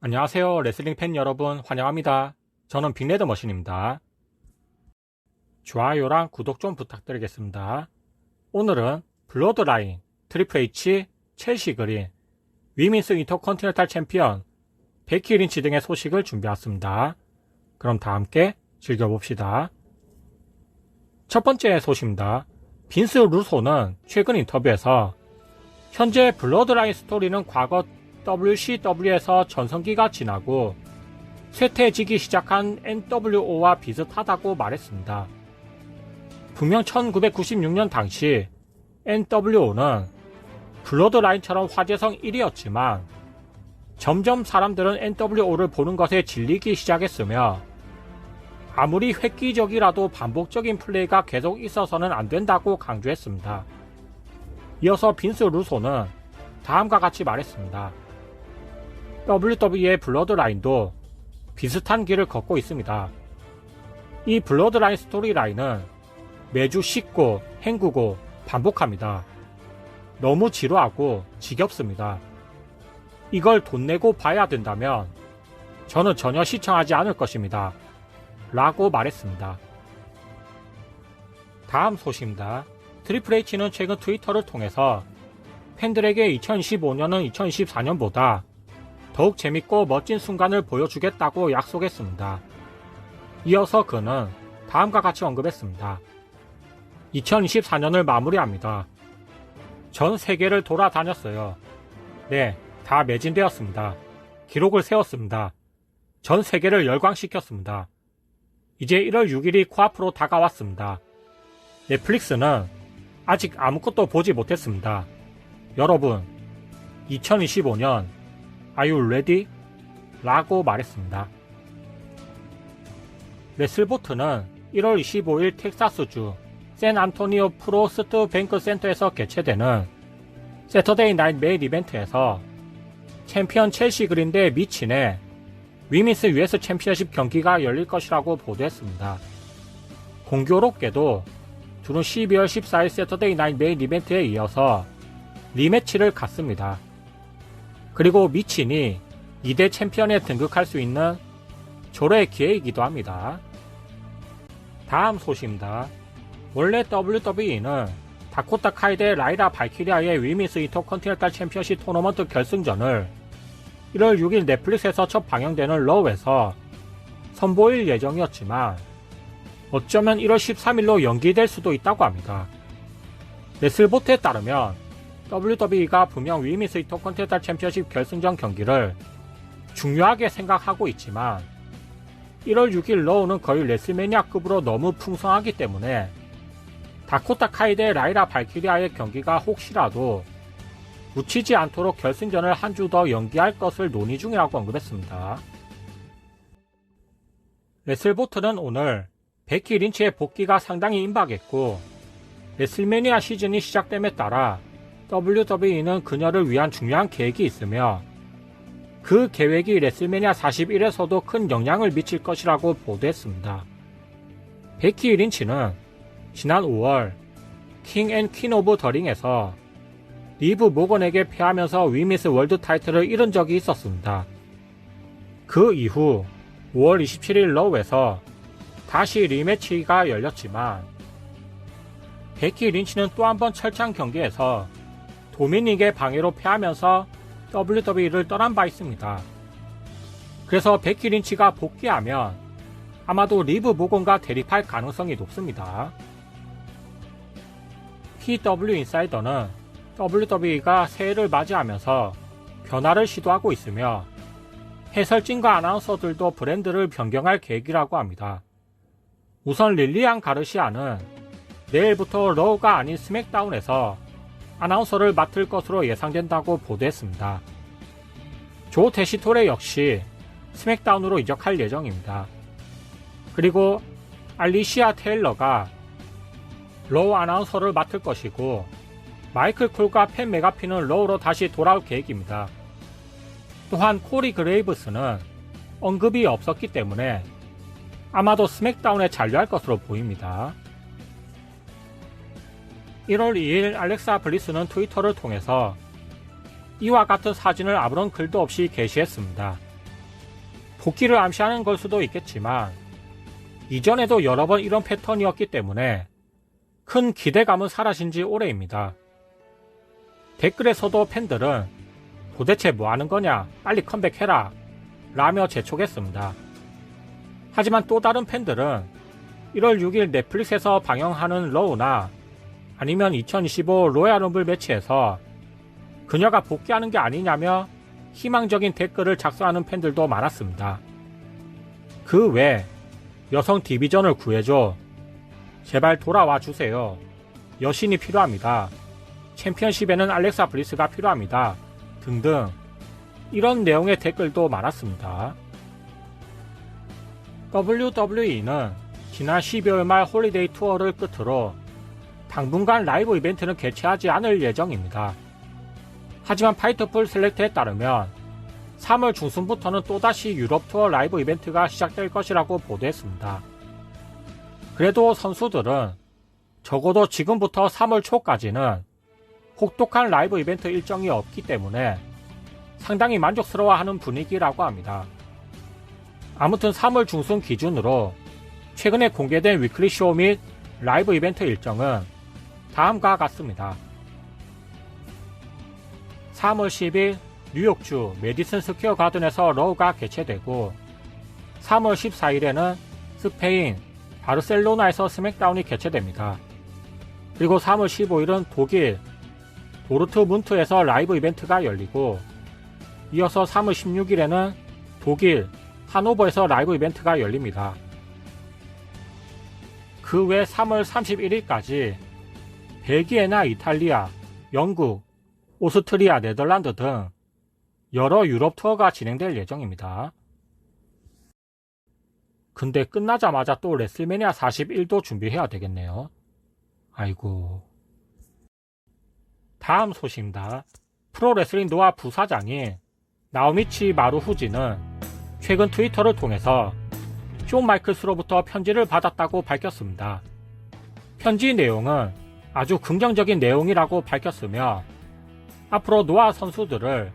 안녕하세요. 레슬링 팬 여러분 환영합니다. 저는 빅레드 머신입니다. 좋아요랑 구독 좀 부탁드리겠습니다. 오늘은 블러드라인, 트리플 H, 첼시 그린, 위민스 인터컨티넨탈 챔피언, 베키 린치 등의 소식을 준비했습니다. 그럼 다 함께 즐겨봅시다. 첫 번째 소식입니다. 빈스 루소는 최근 인터뷰에서 현재 블러드라인 스토리는 과거 WCW에서 전성기가 지나고 쇠퇴해지기 시작한 NWO와 비슷하다고 말했습니다. 분명 1996년 당시 NWO는 블러드라인처럼 화제성 1위였지만 점점 사람들은 NWO를 보는 것에 질리기 시작했으며 아무리 획기적이라도 반복적인 플레이가 계속 있어서는 안 된다고 강조했습니다. 이어서 빈스 루소는 다음과 같이 말했습니다. WWE의 블러드라인도 비슷한 길을 걷고 있습니다. 이 블러드라인 스토리라인은 매주 씻고 헹구고 반복합니다. 너무 지루하고 지겹습니다. 이걸 돈 내고 봐야 된다면 저는 전혀 시청하지 않을 것입니다. 라고 말했습니다. 다음 소식입니다. 트리플 H는 최근 트위터를 통해서 팬들에게 2025년은 2024년보다 더욱 재밌고 멋진 순간을 보여주겠다고 약속했습니다. 이어서 그는 다음과 같이 언급했습니다. 2024년을 마무리합니다. 전 세계를 돌아다녔어요. 네, 다 매진되었습니다. 기록을 세웠습니다. 전 세계를 열광시켰습니다. 이제 1월 6일이 코앞으로 다가왔습니다. 넷플릭스는 아직 아무것도 보지 못했습니다. 여러분, 2025년 Are you ready? 라고 말했습니다. 레슬보트는 1월 25일 텍사스주 샌안토니오 프로스트 뱅크 센터에서 개최되는 세터데이 나잇 메일 이벤트에서 챔피언 첼시 그린 대 미친의 위미스 US 챔피언십 경기가 열릴 것이라고 보도했습니다. 공교롭게도 둘은 12월 14일 세터데이 나잇 메인 이벤트에 이어서 리매치를 갖습니다. 그리고 미친이 2대 챔피언에 등극할 수 있는 조례 기회이기도 합니다. 다음 소식입니다. 원래 WWE는 다코타 카이 대 라이라 발키리아의 위미스 이터컨티넨탈 챔피언십 토너먼트 결승전을 1월 6일 넷플릭스에서 첫 방영되는 러우에서 선보일 예정이었지만 어쩌면 1월 13일로 연기될 수도 있다고 합니다. 레슬보트에 따르면 WWE가 분명 위미스 이터컨티넨탈 챔피언십 결승전 경기를 중요하게 생각하고 있지만 1월 6일 러우는 거의 레슬매니아급으로 너무 풍성하기 때문에 다코타 카이데 라이라 발키리아의 경기가 혹시라도 묻히지 않도록 결승전을 한 주 더 연기할 것을 논의 중이라고 언급했습니다. 레슬보트는 오늘 베키 린치의 복귀가 상당히 임박했고 레슬매니아 시즌이 시작됨에 따라 WWE는 그녀를 위한 중요한 계획이 있으며 그 계획이 레슬매니아 41에서도 큰 영향을 미칠 것이라고 보도했습니다. 베키 린치는 지난 5월 킹 앤 퀸 오브 더링에서 리브 모건에게 패하면서 위미스 월드 타이틀을 잃은 적이 있었습니다. 그 이후 5월 27일 러우에서 다시 리매치가 열렸지만 베키 린치는 또 한 번 철창 경기에서 도미닉의 방해로 패하면서 WWE를 떠난 바 있습니다. 그래서 베키 린치가 복귀하면 아마도 리브 모건과 대립할 가능성이 높습니다. PW 인사이더는 WWE가 새해를 맞이하면서 변화를 시도하고 있으며 해설진과 아나운서들도 브랜드를 변경할 계획이라고 합니다. 우선 릴리안 가르시아는 내일부터 러우가 아닌 스맥다운에서 아나운서를 맡을 것으로 예상된다고 보도했습니다. 조 테시토레 역시 스맥다운으로 이적할 예정입니다. 그리고 알리시아 테일러가 로우 아나운서를 맡을 것이고 마이클 콜과 팬 메가피는 로우로 다시 돌아올 계획입니다. 또한 코리 그레이브스는 언급이 없었기 때문에 아마도 스맥다운에 잔류할 것으로 보입니다. 1월 2일 알렉사 블리스는 트위터를 통해서 이와 같은 사진을 아무런 글도 없이 게시했습니다. 복귀를 암시하는 걸 수도 있겠지만 이전에도 여러 번 이런 패턴이었기 때문에 큰 기대감은 사라진 지 오래입니다. 댓글에서도 팬들은 도대체 뭐 하는 거냐 빨리 컴백해라 라며 재촉했습니다. 하지만 또 다른 팬들은 1월 6일 넷플릭스에서 방영하는 러우나 아니면 2025 로얄 럼블 매치에서 그녀가 복귀하는 게 아니냐며 희망적인 댓글을 작성하는 팬들도 많았습니다. 그 외 여성 디비전을 구해줘. 제발 돌아와 주세요. 여신이 필요합니다. 챔피언십에는 알렉사 브리스가 필요합니다. 등등 이런 내용의 댓글도 많았습니다. WWE는 지난 12월 말 홀리데이 투어를 끝으로 당분간 라이브 이벤트는 개최하지 않을 예정입니다. 하지만 파이터풀 셀렉트에 따르면 3월 중순부터는 또다시 유럽 투어 라이브 이벤트가 시작될 것이라고 보도했습니다. 그래도 선수들은 적어도 지금부터 3월 초까지는 혹독한 라이브 이벤트 일정이 없기 때문에 상당히 만족스러워하는 분위기라고 합니다. 아무튼 3월 중순 기준으로 최근에 공개된 위클리 쇼 및 라이브 이벤트 일정은 다음과 같습니다. 3월 10일 뉴욕주 메디슨 스퀘어 가든에서 러우가 개최되고 3월 14일에는 스페인 바르셀로나에서 스맥다운이 개최됩니다. 그리고 3월 15일은 독일 도르트문트에서 라이브 이벤트가 열리고 이어서 3월 16일에는 독일 하노버에서 라이브 이벤트가 열립니다. 그 외 3월 31일까지 벨기에나 이탈리아, 영국, 오스트리아, 네덜란드 등 여러 유럽 투어가 진행될 예정입니다. 근데 끝나자마자 또 레슬매니아 41도 준비해야 되겠네요. 아이고. 다음 소식입니다. 프로레슬링 노아 부사장인 나오미치 마루후지는 최근 트위터를 통해서 쇼 마이클스로부터 편지를 받았다고 밝혔습니다. 편지 내용은 아주 긍정적인 내용이라고 밝혔으며 앞으로 노아 선수들을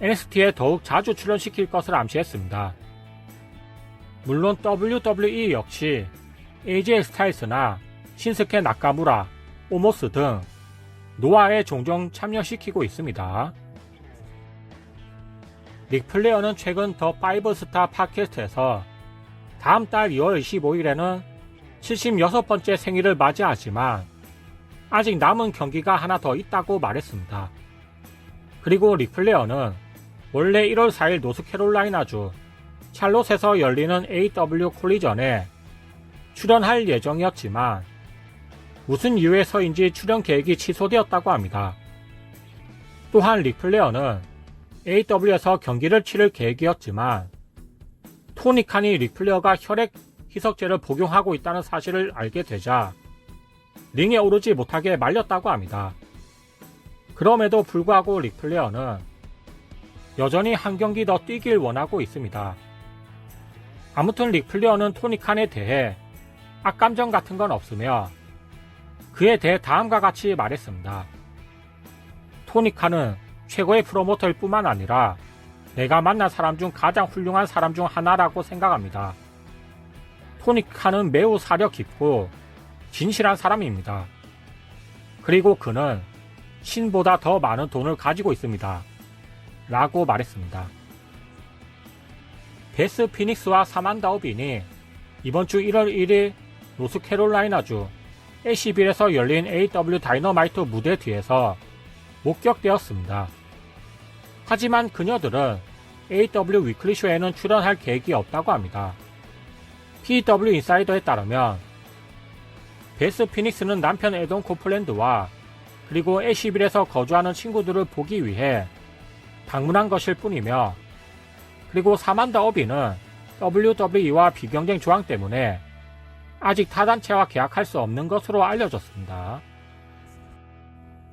NXT에 더욱 자주 출연시킬 것을 암시했습니다. 물론 WWE 역시 AJ 스타일스나 신스케 나카무라, 오모스 등 노아에 종종 참여시키고 있습니다. 닉 플레어는 최근 더 파이브 스타 팟캐스트에서 다음 달 2월 25일에는 76번째 생일을 맞이하지만 아직 남은 경기가 하나 더 있다고 말했습니다. 그리고 릭 플레어는 원래 1월 4일 노스캐롤라이나주 찰롯에서 열리는 AW 콜리전에 출연할 예정이었지만 무슨 이유에서인지 출연 계획이 취소되었다고 합니다. 또한 릭 플레어는 AW에서 경기를 치를 계획이었지만 토니 칸이 릭 플레어가 혈액 희석제를 복용하고 있다는 사실을 알게 되자 링에 오르지 못하게 말렸다고 합니다. 그럼에도 불구하고 릭 플레어는 여전히 한 경기 더 뛰길 원하고 있습니다. 아무튼 릭 플레어는 토니 칸에 대해 악감정 같은 건 없으며 그에 대해 다음과 같이 말했습니다. 토니 칸은 최고의 프로모터일 뿐만 아니라 내가 만난 사람 중 가장 훌륭한 사람 중 하나라고 생각합니다. 토니 칸은 매우 사려 깊고 진실한 사람입니다. 그리고 그는 신보다 더 많은 돈을 가지고 있습니다. 라고 말했습니다. 베스 피닉스와 사만다 오빈이 이번 주 1월 1일 노스캐롤라이나주 애쉬빌에서 열린 AW 다이너마이트 무대 뒤에서 목격되었습니다. 하지만 그녀들은 AW 위클리쇼에는 출연할 계획이 없다고 합니다. PW 인사이더에 따르면 베스 피닉스는 남편 에돈 코플랜드와 그리고 애쉬빌에서 거주하는 친구들을 보기 위해 방문한 것일 뿐이며 그리고 사만다 어비는 WWE와 비경쟁 조항 때문에 아직 타단체와 계약할 수 없는 것으로 알려졌습니다.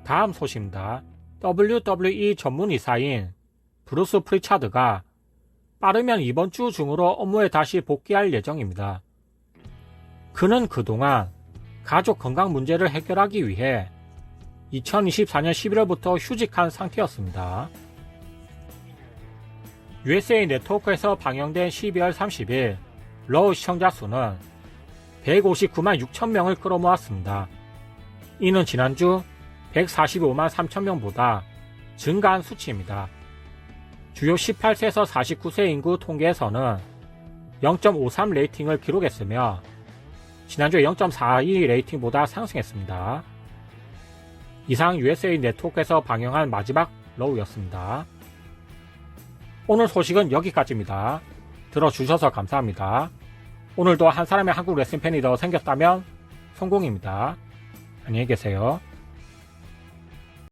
다음 소식입니다. WWE 전문이사인 브루스 프리차드가 빠르면 이번 주 중으로 업무에 다시 복귀할 예정입니다. 그는 그동안 가족 건강 문제를 해결하기 위해 2024년 11월부터 휴직한 상태였습니다. USA 네트워크에서 방영된 12월 30일 러우 시청자 수는 159만 6천 명을 끌어모았습니다. 이는 지난주 145만 3천 명보다 증가한 수치입니다. 주요 18세에서 49세 인구 통계에서는 0.53 레이팅을 기록했으며 지난주 0.42 레이팅보다 상승했습니다. 이상 USA 네트워크에서 방영한 마지막 러우였습니다. 오늘 소식은 여기까지입니다. 들어주셔서 감사합니다. 오늘도 한 사람의 한국 레슨 팬이 더 생겼다면 성공입니다. 안녕히 계세요.